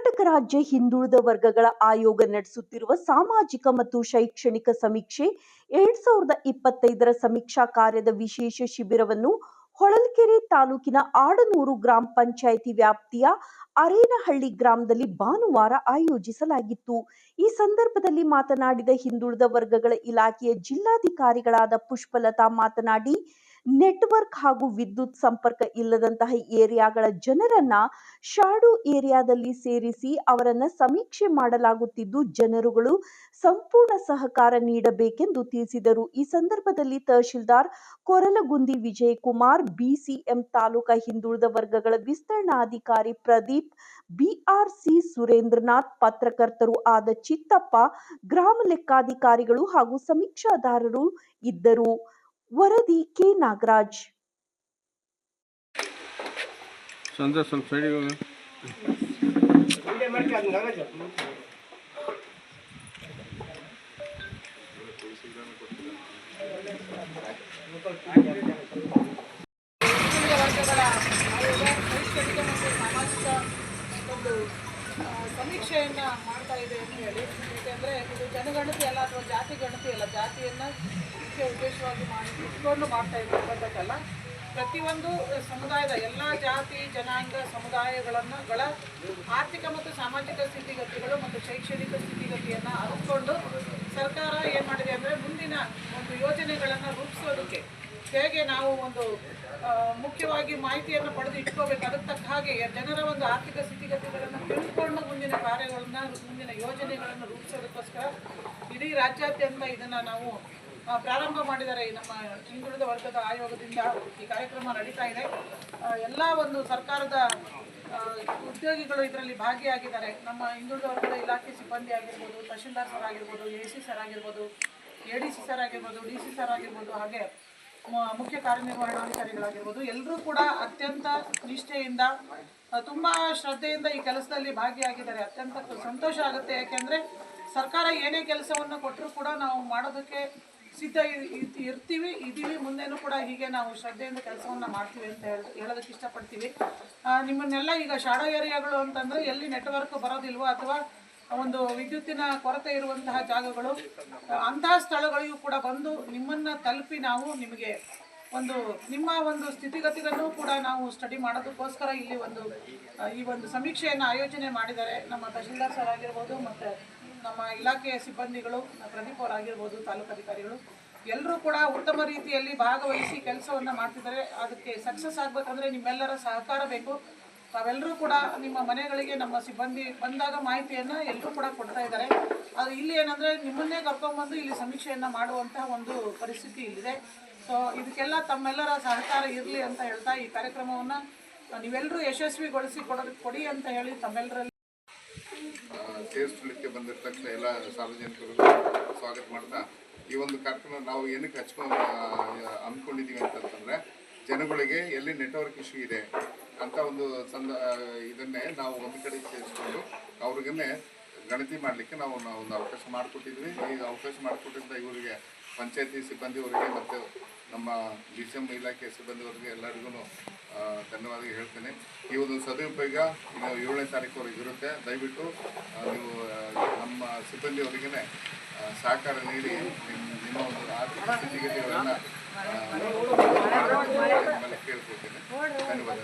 ಕರ್ನಾಟಕ ರಾಜ್ಯ ಹಿಂದುಳಿದ ವರ್ಗಗಳ ಆಯೋಗ ನಡೆಸುತ್ತಿರುವ ಸಾಮಾಜಿಕ ಮತ್ತು ಶೈಕ್ಷಣಿಕ ಸಮೀಕ್ಷೆ ಎರಡ್ ಸಾವಿರದ ಇಪ್ಪತ್ತೈದರ ಸಮೀಕ್ಷಾ ಕಾರ್ಯದ ವಿಶೇಷ ಶಿಬಿರವನ್ನು ಹೊಳಲ್ಕೆರೆ ತಾಲೂಕಿನ ಆಡನೂರು ಗ್ರಾಮ ಪಂಚಾಯಿತಿ ವ್ಯಾಪ್ತಿಯ ಅರೇನಹಳ್ಳಿ ಗ್ರಾಮದಲ್ಲಿ ಭಾನುವಾರ ಆಯೋಜಿಸಲಾಗಿತ್ತು. ಈ ಸಂದರ್ಭದಲ್ಲಿ ಮಾತನಾಡಿದ ಹಿಂದುಳಿದ ವರ್ಗಗಳ ಇಲಾಖೆಯ ಜಿಲ್ಲಾಧಿಕಾರಿಗಳಾದ ಪುಷ್ಪಲತಾ ಮಾತನಾಡಿ ನೆಟ್ವರ್ಕ್ ಹಾಗೂ ವಿದ್ಯುತ್ ಸಂಪರ್ಕ ಇಲ್ಲದಂತಹ ಏರಿಯಾಗಳ ಜನರನ್ನ ಶಾಡು ಏರಿಯಾದಲ್ಲಿ ಸೇರಿಸಿ ಅವರನ್ನ ಸಮೀಕ್ಷೆ ಮಾಡಲಾಗುತ್ತಿದ್ದು, ಜನರುಗಳು ಸಂಪೂರ್ಣ ಸಹಕಾರ ನೀಡಬೇಕೆಂದು ತಿಳಿಸಿದರು. ಈ ಸಂದರ್ಭದಲ್ಲಿ ತಹಶೀಲ್ದಾರ್ ಕೊರಲಗುಂದಿ ವಿಜಯಕುಮಾರ್, ಬಿಸಿಎಂ ತಾಲೂಕಾ ಹಿಂದುಳಿದ ವರ್ಗಗಳ ವಿಸ್ತರಣಾಧಿಕಾರಿ ಪ್ರದೀಪ್, ಬಿಆರ್ಸಿ ಸುರೇಂದ್ರನಾಥ್, ಪತ್ರಕರ್ತರು ಆದ ಚಿತ್ತಪ್ಪ, ಗ್ರಾಮ ಲೆಕ್ಕಾಧಿಕಾರಿಗಳು ಹಾಗೂ ಸಮೀಕ್ಷಾದಾರರು ಇದ್ದರು. ವರದಿ ಕೆ ನಾಗರಾಜ್ ಸಂಜೆ ಸ್ವಲ್ಪ ಸೈಡಿಗೆ ಹೋಗಿ ಹಿಂದುಳಿದ ಸಮೀಕ್ಷೆಯನ್ನು ಮಾಡ್ತಾ ಇದೆ ಅಂತ ಹೇಳಿ. ಏಕೆಂದರೆ ಇದು ಜನಗಣತಿ ಅಲ್ಲ ಅಥವಾ ಜಾತಿ ಗಣತಿ ಅಲ್ಲ. ಜಾತಿಯನ್ನು ಮುಖ್ಯ ಉದ್ದೇಶವಾಗಿ ಮಾಡಿ ಇಟ್ಕೊಂಡು ಮಾಡ್ತಾ ಇರ್ತಕ್ಕಂಥದ್ದಲ್ಲ ಪ್ರತಿಯೊಂದು ಸಮುದಾಯದ ಎಲ್ಲ ಜಾತಿ, ಜನಾಂಗ ಸಮುದಾಯಗಳನ್ನು ಗಳ ಆರ್ಥಿಕ ಮತ್ತು ಸಾಮಾಜಿಕ ಸ್ಥಿತಿಗತಿಗಳು ಮತ್ತು ಶೈಕ್ಷಣಿಕ ಸ್ಥಿತಿಗತಿಯನ್ನು ಅರಿತುಕೊಂಡು ಸರ್ಕಾರ ಏನು ಮಾಡಿದೆ ಅಂದರೆ ಮುಂದಿನ ಒಂದು ಯೋಜನೆಗಳನ್ನು ರೂಪಿಸೋದಕ್ಕೆ ಹೇಗೆ ನಾವು ಒಂದು ಮುಖ್ಯವಾಗಿ ಮಾಹಿತಿಯನ್ನು ಪಡೆದು ಇಟ್ಕೋಬೇಕು ಅದಕ್ಕೆ ಹಾಗೆ ಜನರ ಒಂದು ಆರ್ಥಿಕ ಸ್ಥಿತಿಗತಿಗಳನ್ನು ಕಾರ್ಯಗಳನ್ನು ಮುಂದಿನ ಯೋಜನೆಗಳನ್ನು ರೂಪಿಸೋದಕ್ಕೋಸ್ಕರ ಇಡೀ ರಾಜ್ಯಾದ್ಯಂತ ಇದನ್ನ ನಾವು ಪ್ರಾರಂಭ ಮಾಡಿದ್ದಾರೆ. ನಮ್ಮ ಹಿಂದುಳಿದ ವರ್ಗದ ಆಯೋಗದಿಂದ ಈ ಕಾರ್ಯಕ್ರಮ ನಡೀತಾ ಇದೆ. ಎಲ್ಲ ಒಂದು ಸರ್ಕಾರದ ಉದ್ಯೋಗಿಗಳು ಇದರಲ್ಲಿ ಭಾಗಿಯಾಗಿದ್ದಾರೆ. ನಮ್ಮ ಹಿಂದುಳಿದ ವರ್ಗದ ಇಲಾಖೆ ಸಿಬ್ಬಂದಿ ಆಗಿರ್ಬೋದು, ತಹಶೀಲ್ದಾರ್ ಸರ್ ಆಗಿರ್ಬೋದು, ಎ ಸಿ ಸರ್ ಆಗಿರ್ಬೋದು, ಎ ಡಿ ಸಿ ಸರ್ ಆಗಿರ್ಬೋದು, ಡಿ ಸಿ ಸರ್ ಆಗಿರ್ಬೋದು, ಹಾಗೆ ಮುಖ್ಯ ಕಾರ್ಯನಿರ್ವಹಣಾಧಿಕಾರಿಗಳಾಗಿರ್ಬೋದು ಎಲ್ಲರೂ ಕೂಡ ಅತ್ಯಂತ ನಿಷ್ಠೆಯಿಂದ ತುಂಬ ಶ್ರದ್ಧೆಯಿಂದ ಈ ಕೆಲಸದಲ್ಲಿ ಭಾಗಿಯಾಗಿದ್ದಾರೆ. ಅತ್ಯಂತ ಸಂತೋಷ ಆಗುತ್ತೆ. ಯಾಕೆಂದ್ರೆ ಸರ್ಕಾರ ಏನೇ ಕೆಲಸವನ್ನು ಕೊಟ್ಟರೂ ಕೂಡ ನಾವು ಮಾಡೋದಕ್ಕೆ ಸಿದ್ಧ ಇರ್ತೀವಿ. ಇದ್ದೀವಿ. ಮುಂದೆನೂ ಕೂಡ ಹೀಗೆ ನಾವು ಶ್ರದ್ಧೆಯಿಂದ ಕೆಲಸವನ್ನು ಮಾಡ್ತೀವಿ ಅಂತ ಹೇಳ, ಹೇಳೋದಕ್ಕೆ ಇಷ್ಟಪಡ್ತೀವಿ. ನಿಮ್ಮನ್ನೆಲ್ಲ ಈಗ ಶಾಡೋ ಏರಿಯಾಗಳು ಅಂತಂದ್ರೆ ಎಲ್ಲಿ ನೆಟ್ವರ್ಕ್ ಬರೋದಿಲ್ವೋ ಅಥವಾ ಒಂದು ವಿದ್ಯುತ್ತಿನ ಕೊರತೆ ಇರುವಂತಹ ಜಾಗಗಳು ಅಂತಹ ಸ್ಥಳಗಳಿಗೂ ಕೂಡ ಬಂದು ನಿಮ್ಮನ್ನ ತಲುಪಿ ನಾವು ನಿಮಗೆ ಒಂದು, ನಿಮ್ಮ ಒಂದು ಸ್ಥಿತಿಗತಿಗಳನ್ನು ಕೂಡ ನಾವು ಸ್ಟಡಿ ಮಾಡೋದಕ್ಕೋಸ್ಕರ ಇಲ್ಲಿ ಒಂದು ಈ ಒಂದು ಸಮೀಕ್ಷೆಯನ್ನು ಆಯೋಜನೆ ಮಾಡಿದ್ದಾರೆ. ನಮ್ಮ ತಹಶೀಲ್ದಾರ್ ಸರ್ ಆಗಿರ್ಬೋದು ಮತ್ತು ನಮ್ಮ ಇಲಾಖೆಯ ಸಿಬ್ಬಂದಿಗಳು ಪ್ರದೀಪ್ ತಾಲೂಕು ಅಧಿಕಾರಿಗಳು ಎಲ್ಲರೂ ಕೂಡ ಉತ್ತಮ ರೀತಿಯಲ್ಲಿ ಭಾಗವಹಿಸಿ ಕೆಲಸವನ್ನು ಮಾಡ್ತಿದ್ದಾರೆ. ಅದಕ್ಕೆ ಸಕ್ಸಸ್ ಆಗಬೇಕಂದ್ರೆ ನಿಮ್ಮೆಲ್ಲರ ಸಹಕಾರ ಬೇಕು. ತಾವೆಲ್ಲರೂ ಕೂಡ ನಿಮ್ಮ ಮನೆಗಳಿಗೆ, ನಮ್ಮ ಸಿಬ್ಬಂದಿ ಬಂದಾಗ ಮಾಹಿತಿಯನ್ನು ಎಲ್ಲರೂ ಕೂಡ ಕೊಡ್ತಾ ಇದ್ದಾರೆ. ಆದರೆ ಇಲ್ಲಿ ಏನಂದರೆ ನಿಮ್ಮನ್ನೇ ಕರ್ಕೊಂಬಂದು ಇಲ್ಲಿ ಸಮೀಕ್ಷೆಯನ್ನು ಮಾಡುವಂತಹ ಒಂದು ಪರಿಸ್ಥಿತಿ ಇಲ್ಲಿದೆ. ಸೊ ಇದಕ್ಕೆಲ್ಲ ತಮ್ಮೆಲ್ಲರ ಸಹಕಾರ ಇರಲಿ ಅಂತ ಹೇಳ್ತಾ ಈ ಕಾರ್ಯಕ್ರಮವನ್ನು ನೀವೆಲ್ಲರೂ ಯಶಸ್ವಿಗೊಳಿಸಿ ಕೊಡೋದು ಕೊಡಿ ಅಂತ ಹೇಳಿ ತಮ್ಮೆಲ್ಲರಲ್ಲಿ ಸೇರಿಸಲಿಕ್ಕೆ ಬಂದಿರತಕ್ಕ ಎಲ್ಲ ಸಾರ್ವಜನಿಕರು ಸ್ವಾಗತ ಮಾಡ್ತಾ, ಈ ಒಂದು ಕಾರ್ಯಕ್ರಮ ನಾವು ಏನಕ್ಕೆ ಹಚ್ಕೊಂಡು ಅಂದ್ಕೊಂಡಿದ್ದೀವಿ ಅಂತಂತಂದರೆ, ಜನಗಳಿಗೆ ಎಲ್ಲಿ ನೆಟ್ವರ್ಕ್ ಇಶ್ಯೂ ಇದೆ ಅಂತ ಒಂದು ಸಂದ ಇದನ್ನೇ ನಾವು ಒಂದು ಕಡೆ ಸೇರಿಸ್ಕೊಂಡು ಅವ್ರಿಗನ್ನೇ ಗಣತಿ ಮಾಡಲಿಕ್ಕೆ ನಾವು ನಾವು ಒಂದು ಅವಕಾಶ ಮಾಡಿಕೊಟ್ಟಿದ್ವಿ. ಈ ಅವಕಾಶ ಮಾಡಿಕೊಟ್ಟಿದ್ದ ಇವರಿಗೆ ಪಂಚಾಯತಿ ಸಿಬ್ಬಂದಿಯವರಿಗೆ ಮತ್ತು ನಮ್ಮ ಡಿ ಸಿ ಎಂ ಇಲಾಖೆ ಸಿಬ್ಬಂದಿಯವರಿಗೆ ಎಲ್ಲರಿಗೂ ಧನ್ಯವಾದ ಹೇಳ್ತೇನೆ. ಈ ಒಂದು ಸದುಪಯೋಗ ಇನ್ನು ಏಳನೇ ತಾರೀಕುವರೆಗೆ ಇರುತ್ತೆ. ದಯವಿಟ್ಟು ನೀವು ನಮ್ಮ ಸಿಬ್ಬಂದಿಯವರಿಗೇ ಸಹಕಾರ ನೀಡಿ ನಿಮ್ಮ ನಿಮ್ಮ ಒಂದು ಆರ್ಥಿಕ ಸ್ಥಿತಿಗತಿಗಳನ್ನು ಕೇಳ್ಕೊಳ್ತೇನೆ. ಧನ್ಯವಾದ